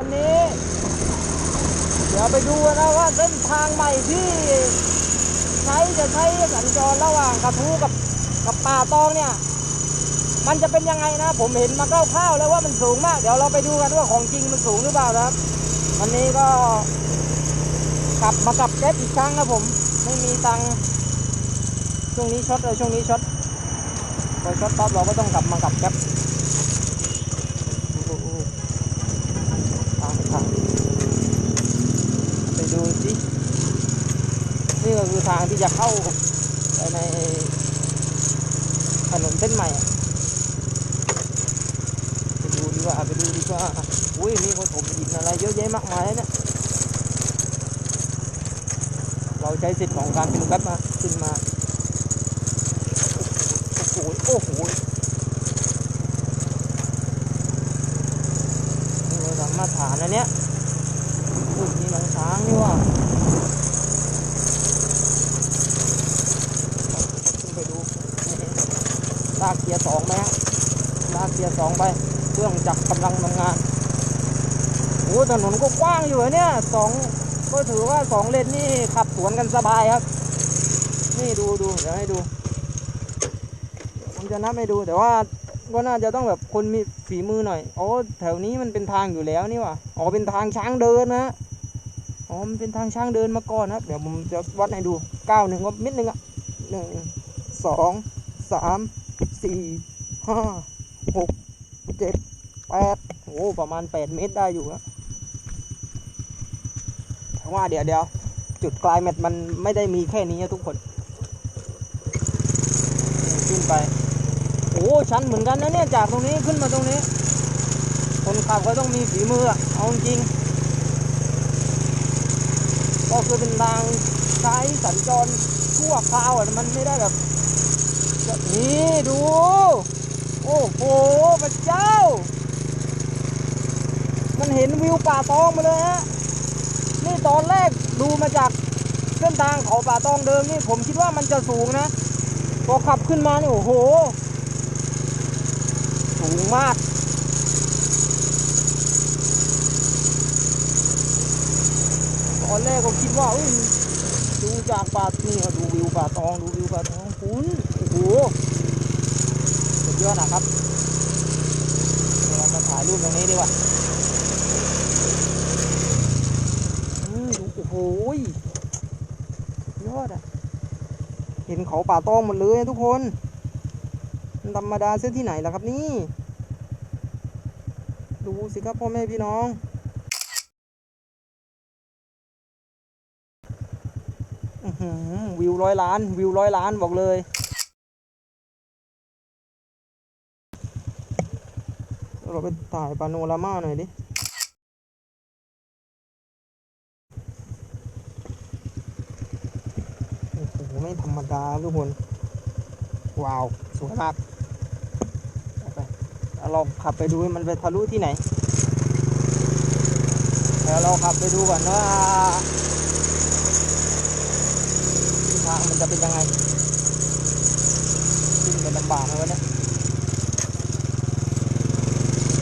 วันนี้ เดี๋ยวไปดูนะว่าเส้นทางใหม่ที่ ใช้จะใช้สัญจรระหว่างกระทูกับกับป่าตองเนี่ย มันจะเป็นยังไงนะ ผมเห็นมาคร่าวๆแล้วว่ามันสูงมาก เดี๋ยวเราไปดูกันว่าของจริงมันสูงหรือเปล่าครับ วันนี้ก็ขับมากับแก๊สอีกครั้งครับผมไม่มีตังช่วงนี้ช็อตเลยช่วงนี้ช็อตพอช็อตปั๊บเราก็ต้องกลับมากับแก๊สโอ้โหทางทางไปดูสินี่ก็คือ ทางที่จะเข้าไปในถนนเส้นใหม่ไปดูดีกว่าไปดูดีกว่าอุ้ยมีคนถมดินอะไรเยอะแยะมากมายเนี่ยเราใช้สิทธิ์ของการเป็นแป๊บมาขึ้นมาโอ้โหโอ้โหนี่เราสามารถฐานนเนี้ยอุ้ยนี่หลังช้างนี่ว่ะขึ้นไปดูนี่ ลากเกียร์สองไหมฮะลากเกียร์สองไป เครื่องจักรกำลังทำงานโอ้ถนนก็กว้างอยู่เนี่ยสองก็ถือว่าสองเลนนี่ขับสวนกันสบายครับ นี่ดูดูเดี๋ยวให้ดูผมจะนับให้ดูแต่ว่าก็น่าจะต้องแบบคนมีฝีมือหน่อยอ๋อแถวนี้มันเป็นทางอยู่แล้วนี่ว่ะอ๋อเป็นทางช้างเดินนะอ๋อมันเป็นทางช้างเดินมาก่อนนะเดี๋ยวผมจะวัดให้ดูเก้าหนึ่งก็มิดหนึ่งอะหนึ่งสองสาม สี่ห้าหกเจ็ดแปดโอ้ประมาณแปดเมตรได้อยู่อะแต่ว่าเดี๋ยวเดี๋ยวจุดกลายเม็ดมันไม่ได้มีแค่นี้นะทุกคน ขึ้นไป โอ้ชั้นเหมือนกันนะเนี่ยจากตรงนี้ขึ้นมาตรงนี้ คนขับก็ต้องมีฝีมือเอาจริง ก็คือเป็นทางใช้สัญจรชั่วคราวอะมันไม่ได้แบบ นี่ดู โอ้โหพระเจ้า มันเห็นวิวป่าตองมาเลยฮะ นี่ตอนแรกดูมาจากเส้นทางเขาป่าตองเดิมนี่ผมคิดว่ามันจะสูงนะ พอขับขึ้นมาเนี่ยโอ้โห สูงมากตอนแรกก็คิดว่าดูจากป่านี่ดูวิวป่าตองดูวิวป่าตองคุณ สุดยอดนะครับเรามาถ่ายรูปตรงนี้ดีกว่าอืมดูโอ้โหยอดอะ เห็นเขาป่าตองหมดเลยทุกคนธรรมดาเส้นที่ไหนล่ะครับนี่ ดูสิครับพ่อแม่พี่น้องอือหือวิวร้อยล้าน วิวร้อยล้านบอกเลย เราไปถ่ายปาโนรามาหน่อยดิโอ้โหไม่ธรรมดาทุกคน ว้าว สวยมากไปล้วเราขับไปดูมันไปทะลุที่ไหนเดี๋ยวเราขับไปดูก่อนว่าทิศทางมันจะเป็นยังไงขึ้นไปลำบากไหมวะเนี่ย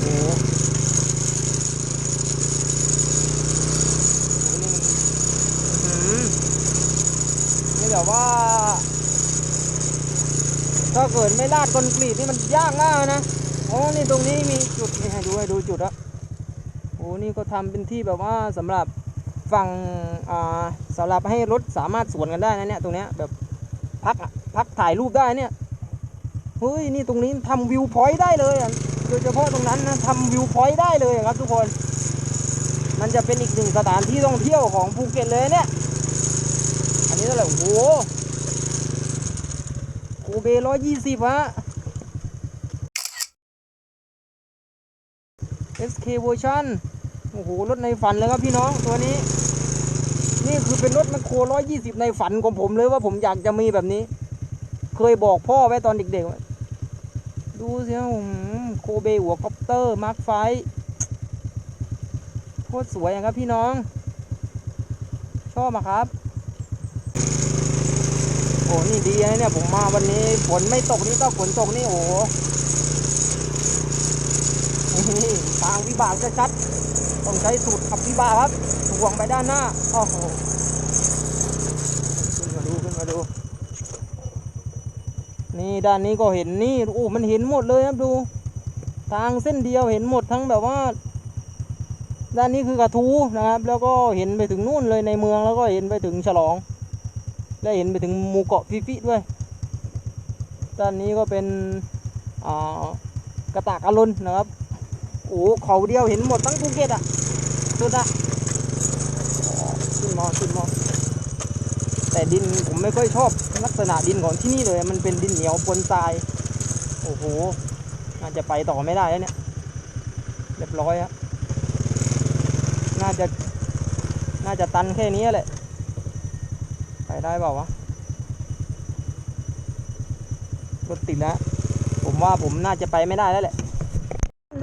โอ้โหโอ้โหนี่มันอื้อหือนี่ แบบว่า ถ้าเกิดไม่ลาดคอนกรีตนี่มันยากมากนะอ๋อนี่ตรงนี้มีจุดนี่ให้ดูให้ดูจุดอะโอ้นี่ก็ทำเป็นที่แบบว่าสำหรับฝั่งอ่าสำหรับให้รถสามารถสวนกันได้นะเนี่ยตรงเนี้ยแบบพักพักถ่ายรูปได้เนี่ยเฮ้ยนี่ตรงนี้ทำวิวพอยต์ได้เลยอะโดยเฉพาะตรงนั้นนะทำวิวพอยต์ได้เลยครับทุกคน มันจะเป็นอีกหนึ่งสถานที่ท่องเที่ยวของภูเก็ตเลยเนี่ย อันนี้เท่าไหร่โอ้โหโคเบร้อยยี่สิบฮะ SK version โอ้โห รถในฝันเลยครับพี่น้องตัวนี้ นี่คือเป็นรถแมคโครร้อยยี่สิบในฝันของผมเลยว่าผมอยากจะมีแบบนี้ เคยบอกพ่อไว้ตอนเด็กๆ ดูสิครับอื้อหือโคเบหัวคอปเตอร์มาร์คไฟโคตรสวยอะครับพี่น้อง ชอบอะครับ นี่ดีนะเนี่ยผมมาวันนี้ฝนไม่ตกนี่ก็ฝนตกนี่โอ้โหนี่ทางวิบากชัดๆต้องใช้สูตรขับวิบากครับถ่วงไปด้านหน้าโอ้โหขึ้นมาดูขึ้นมาดู นี่ด้านนี้ก็เห็นนี่โอ้มันเห็นหมดเลยครับดู ทางเส้นเดียวเห็นหมดทั้งแบบว่า ด้านนี้คือกระทูนะครับ แล้วก็เห็นไปถึงนู่นเลยในเมืองแล้วก็เห็นไปถึงฉลอง และเห็นไปถึงหมู่เกาะฟิฟิด้วย ด้านนี้ก็เป็นกระตากอรุณนะครับ โอ้เขาเดียวเห็นหมดทั้งภูเก็ตอะสุดอะขึ้นมอขึ้นมอแต่ดินผมไม่ค่อยชอบลักษณะดินของที่นี่เลย มันเป็นดินเหนียวปนทราย โอ้โหน่าจะไปต่อไม่ได้แล้วเนี่ย เรียบร้อยอะน่าจะ น่าจะตันแค่นี้แหละ ไปได้เปล่าวะรถติดแล้วผมว่าผมน่าจะไปไม่ได้แล้วแหละ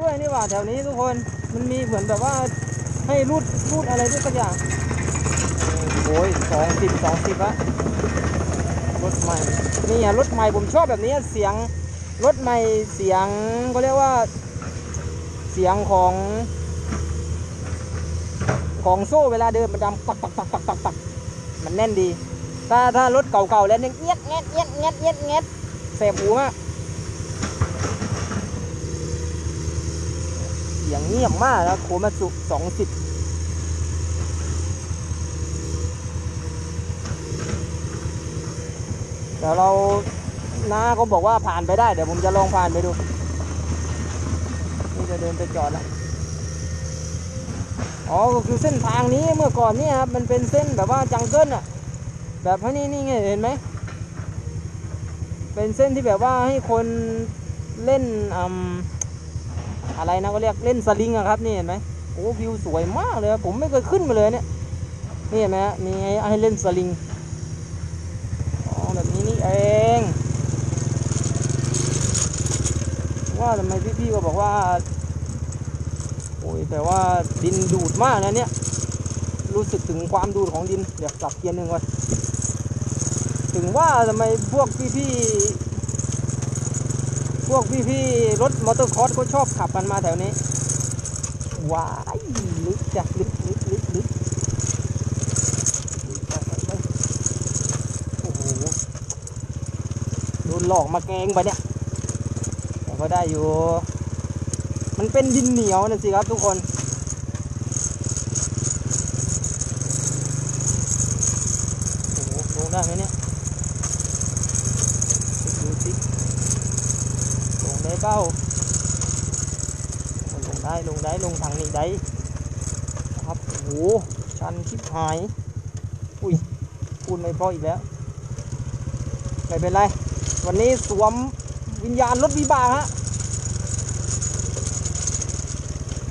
ด้วยนี่หว่าแถวนี้ทุกคนมันมีเหมือนแบบว่าให้รูดรูดอะไรด้วยสักอย่างโอ้ยสองสิบสองสิบอะรถใหม่นี่อะรถใหม่ผมชอบแบบนี้เสียงรถใหม่เสียงก็เรียกว่า เสียงของ ของโซ่เวลาเดินมันดังปักปักปักปักปักปักมันแน่นดี ถ้าถ้ารถเก่าๆแล้วเนี่ยเงียดเงียดเงียดเงียดเงียดเงียดแสบหูมากเสียงเงียบมากแล้วโคมาสุสองสิบเดี๋ยวเราน้าก็บอกว่าผ่านไปได้ เดี๋ยวผมจะลองผ่านไปดูนี่จะเดินไปจอดแล้วอ๋อก็คือเส้นทางนี้เมื่อก่อนเนี่ยครับมันเป็นเส้นแบบว่าจังเกิลอะ แบบพนี้นี่ไงเห็นไหม เป็นเส้นที่แบบว่าให้คนเล่นอืมอะไรนะก็เรียกเล่นสลิงอะครับนี่เห็นไหมโอ้วิวสวยมากเลยครับผมไม่เคยขึ้นมาเลยเนี่ยนี่เห็นไหมฮะมีให้ให้เล่นสลิงอ๋อแบบนี้นี่เองว่าทำไมพี่ๆก็บอกว่าโอ้ยแต่ว่าดินดูดมากนะเนี่ยรู้สึกถึงความดูดของดินเดี๋ยวกลับเกียร์หนึ่งก่อน ถึงว่าทำไมพวกพี่ๆพวกพี่ๆรถมอเตอร์คอร์สเขาชอบขับกันมาแถวนี้ว้ายลึกจ้ะลึกลึกลึกลึกโอ้โหโดนหลอกมาแกล้งไปเนี่ยแต่ก็ได้อยู่ มันเป็นดินเหนียวนะสิครับทุกคนโอ้โหลงได้ไหมเนี่ยดูสิลงได้ เปล่าลงได้ลงได้ลงทางนี้ได้ครับโอ้โหชันชิบหายอุ้ยพูดไม่พออีกแล้วไม่เป็นไรวันนี้สวมวิญญาณรถวิบากฮะ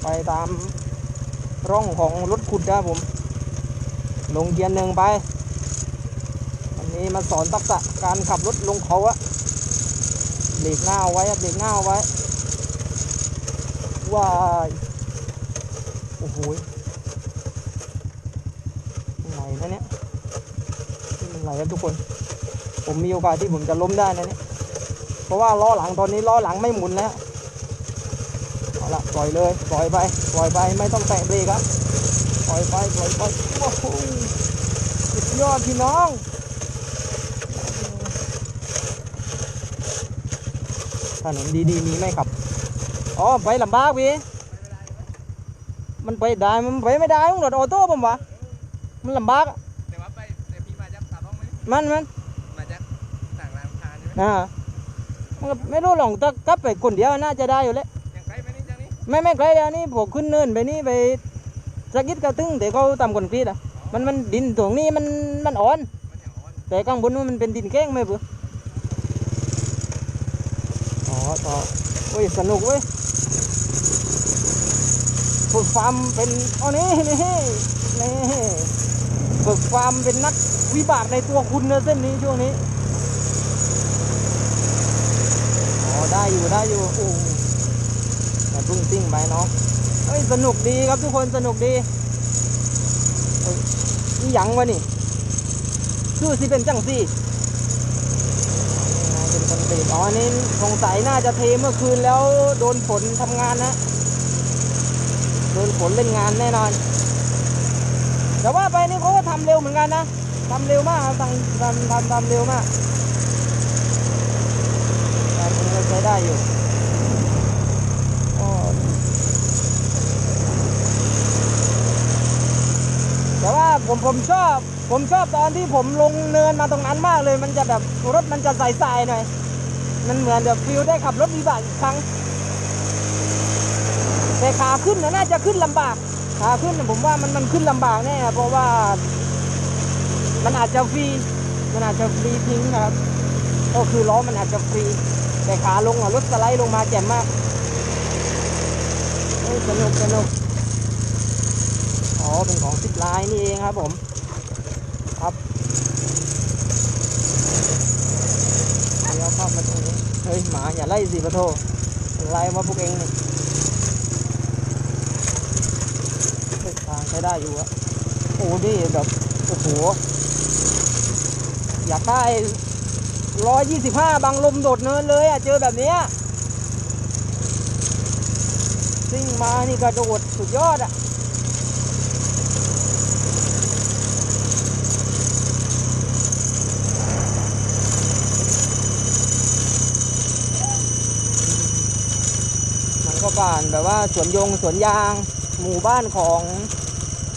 ไปตามร่องของรถขุดนะผม ลงเกียร์หนึ่งไป วันนี้มาสอนทักษะการขับรถลงเขาอะ เบรกหน้าไว้เบรกหน้าไว้ว้ายโอ้โหไหลนะเนี่ยมันไหลครับทุกคน ผมมีโอกาสที่ผมจะล้มได้นะเนี่ยเพราะว่าล้อหลังตอนนี้ล้อหลังไม่หมุนแล้วเอาละปล่อยเลยปล่อยไปปล่อยไปไม่ต้องแตะเบรกครับปล่อยไปปล่อยไปโอ้โหสุดยอดพี่น้อง นนดีๆมีไหมครับอ๋อไปลำบากพี่มันไปได้มันไปไม่ได้ต้องรถออโต้ผมวะมันลำบากอะแต่ว่าไปแต่พี่มาจากตาบ้องไหมมันมันมาจากต่างร้านค้าใช่ไหมอ่ามันก็ไม่รู้หรอกถ้ากลับไปคนเดียวน่าจะได้อยู่แล้วยังไกลไหมนี่จากนี้ไม่ไม่ไกลเดี๋ยวนี้ผมขึ้นเนินไปนี่ไปสะกิดกระตึงแต่เขาตำคอนกรีตอะมันมันดินตรงนี้มันมันอ่อนมันอย่างอ่อนแต่ข้างบนนู้นมันเป็นดินแข้งไหมเบื่ ออ๋อต่อโอ้ยสนุกเว้ยฝึกความเป็นอ๋อนี่นี่นี่ฝึกความเป็นนักวิบากในตัวคุณนะเส้นนี้ช่วงนี้อ๋อได้อยู่ได้อยู่โอ้แต่พุ่งติ้งไปเน้องเฮ้ยสนุกดีครับทุกคนสนุกดีเฮ้ยนี่หยังวะนี่คือสิเป็นจังสี่ ตีอ๋ออันนี้สงสัยน่าจะเทเมื่อคืนแล้วโดนฝนทำงานนะ โดนฝนเล่นงานแน่นอน แต่ว่าไปนี่เขาก็ทำเร็วเหมือนกันนะทำเร็วมากทำทำทำทำเร็วมากใช้ได้อยู่แต่ว่าผมผมชอบ ผมชอบตอนที่ผมลงเนินมาตรงนั้นมากเลย มันจะแบบรถมันจะใสๆหน่อย มันเหมือนแบบฟิลได้ขับรถวิบากอีกครั้ง แต่ขาขึ้นนะน่าจะขึ้นลำบากขาขึ้นน่ะผมว่ามันมันขึ้นลำบากแน่เพราะว่า มันอาจจะฟรีมันอาจจะฟรีทิ้งนะครับ ก็คือล้อมันอาจจะฟรี แต่ขาลงอะรถสไลด์ลงมาแจ่มมากสนุกสนุกอ๋อเป็นของซิปไลน์นี่เองครับผม ครับเดี๋ยวเข้ามาตรงนี้ เฮ้ยหมาอย่าไล่สิปะโทไล่มาพวกเองนี่ทางใช้ได้อยู่อะโอ้นี่แบบโอ้โหอยากได้ร้อยยี่สิบห้าบังลมโดดเนินเลยอะเจอแบบเนี้ยซิ่งมานี่กระโดดสุดยอดอะ ผ่านแบบว่าสวนยงสวนยาง หมู่บ้านของ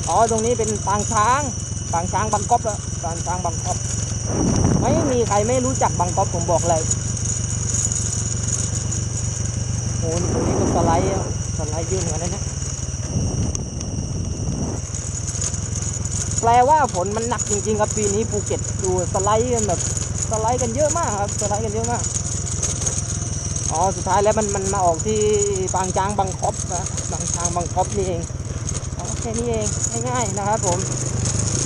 อ๋อตรงนี้เป็นปางช้างปางช้างบางกอบแล้วปางช้างบางกอบไม่มีใครไม่รู้จักบางกอบผมบอกเลยโอ้โหตรงนี้ก็สไลด์สไลด์เยอะเหมือนกันนะเนี่ยแปลว่าฝนมันหนักจริงๆครับปีนี้ภูเก็ตดูสไลด์กันแบบสไลด์กันเยอะมากครับสไลด์กันเยอะมาก อ๋อ สุดท้ายแล้วมันมันมาออกที่บางช้างบางกอบนะบางช้างบางกอบนี่เองอ๋อแค่นี้เองง่ายๆนะครับผม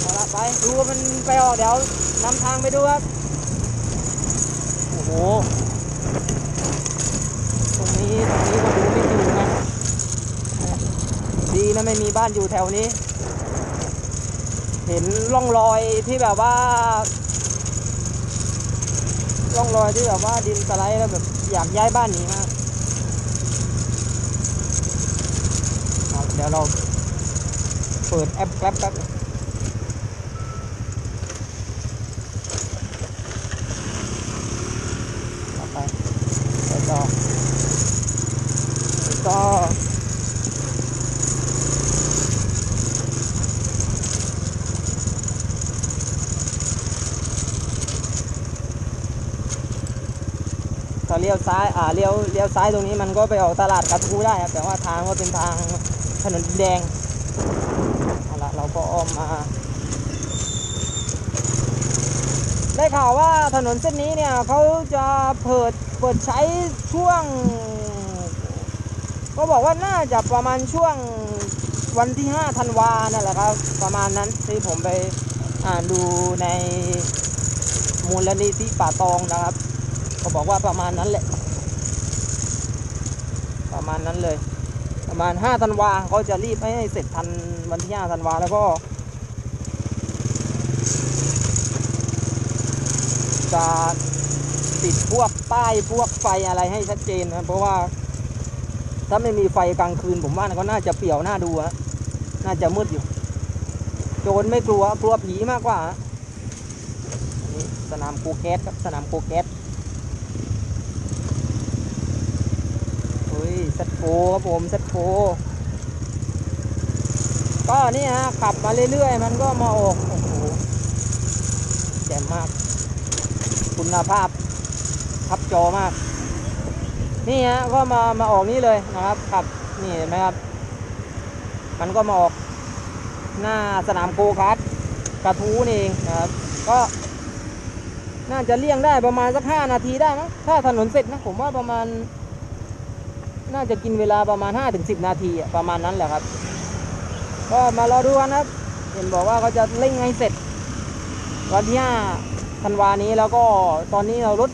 เอาละไปดูว่ามันไปออกเดี๋ยวนำทางไปดูครับโอ้โหตรงนี้ตรงนี้ก็ดูไม่อยู่นะดีนะไม่มีบ้านอยู่แถวนี้ เห็นร่องรอยที่แบบว่า ร่องรอยที่แบบว่าดินสไลด์แล้วแบบอยากย้ายบ้านหนีมากเดี๋ยวเราเปิดแอปแกลบแป๊บนึงต่อไปไปต่อไปต่อ ถ้าเลี้ยวซ้ายอ่าเลี้ยวเลี้ยวซ้ายตรงนี้มันก็ไปออกตลาดกระทูได้ครับแต่ว่าทางก็เป็นทางถนนดินแดงเอาละเราก็อ้อมมาได้ข่าวว่าถนนเส้นนี้เนี่ยเขาจะเปิดเปิดใช้ช่วงก็บอกว่าน่าจะประมาณช่วงวันที่5ธันวานั่นแหละครับประมาณนั้นที่ผมไปอ่านดูในมูลนิธิป่าตองนะครับ ก็บอกว่าประมาณนั้นแหละ ประมาณนั้นเลย ประมาณ5ธันวาเขาจะรีบให้เสร็จทันวันที่5ธันวาแล้วก็ จะติดพวกป้ายพวกไฟอะไรให้ชัดเจนนะเพราะว่า ถ้าไม่มีไฟกลางคืนผมว่าก็น่าจะเปี่ยวน่าดูอะน่าจะมืดอยู่โจรไม่กลัวกลัวผีมากกว่านี่สนามโกแก๊สครับสนามโกแก๊ส เฮ้ยเซตโฟครับผมเซตโฟก็นี่ฮะขับมาเรื่อยๆ มันก็มาออกโอ้โหแจ่มมาก คุณภาพทับจอมาก นี่ฮะก็มามาออกนี่เลยนะครับขับนี่เห็นไหมครับ มันก็มาออกหน้าสนามโกคาร์ทกระทู้นี่เองนะครับ ก็น่าจะเลี่ยงได้ประมาณสักห้านาทีได้มั้งถ้าถนนเสร็จนะ ผมว่าประมาณ น่าจะกินเวลาประมาณ5้าถึงสินาทีประมาณนั้นแหละครับ ก็มารอดูกันนะครับเห็นบอกว่าเขาจะเร่งให้เสร็จวันที่ห้ธันวานี้แล้วก็ตอนนี้เรารถ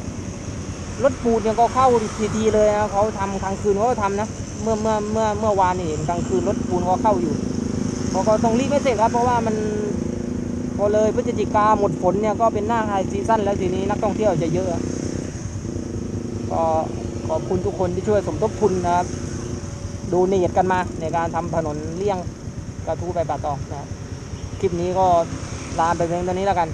รถปูนเนี่ยก็เข้าทีทีๆเลยนะเขาทำกลางคืนเขาก็ทำนะเมื่อเมื่อเมื่อเมื่อวานนี่เห็นกลางคืนรถปูนเขาเข้าอยู่เขาก็ต้องรีบให้เสร็จครับ เพราะว่ามันพอเลยพฤศจิกาหมดฝนเนี่ยก็เป็นหน้าไฮซีซั่นแล้วทีนี้นักท่องเที่ยวจะเยอะก็ ขอบคุณทุกคนที่ช่วยสมทบทุนนะครับ ดูเนียดกันมาในการทำถนนเลี่ยงกระทู้ไปป่าตองนะครับ คลิปนี้ก็ลาไปเพียงเท่านี้แล้วกัน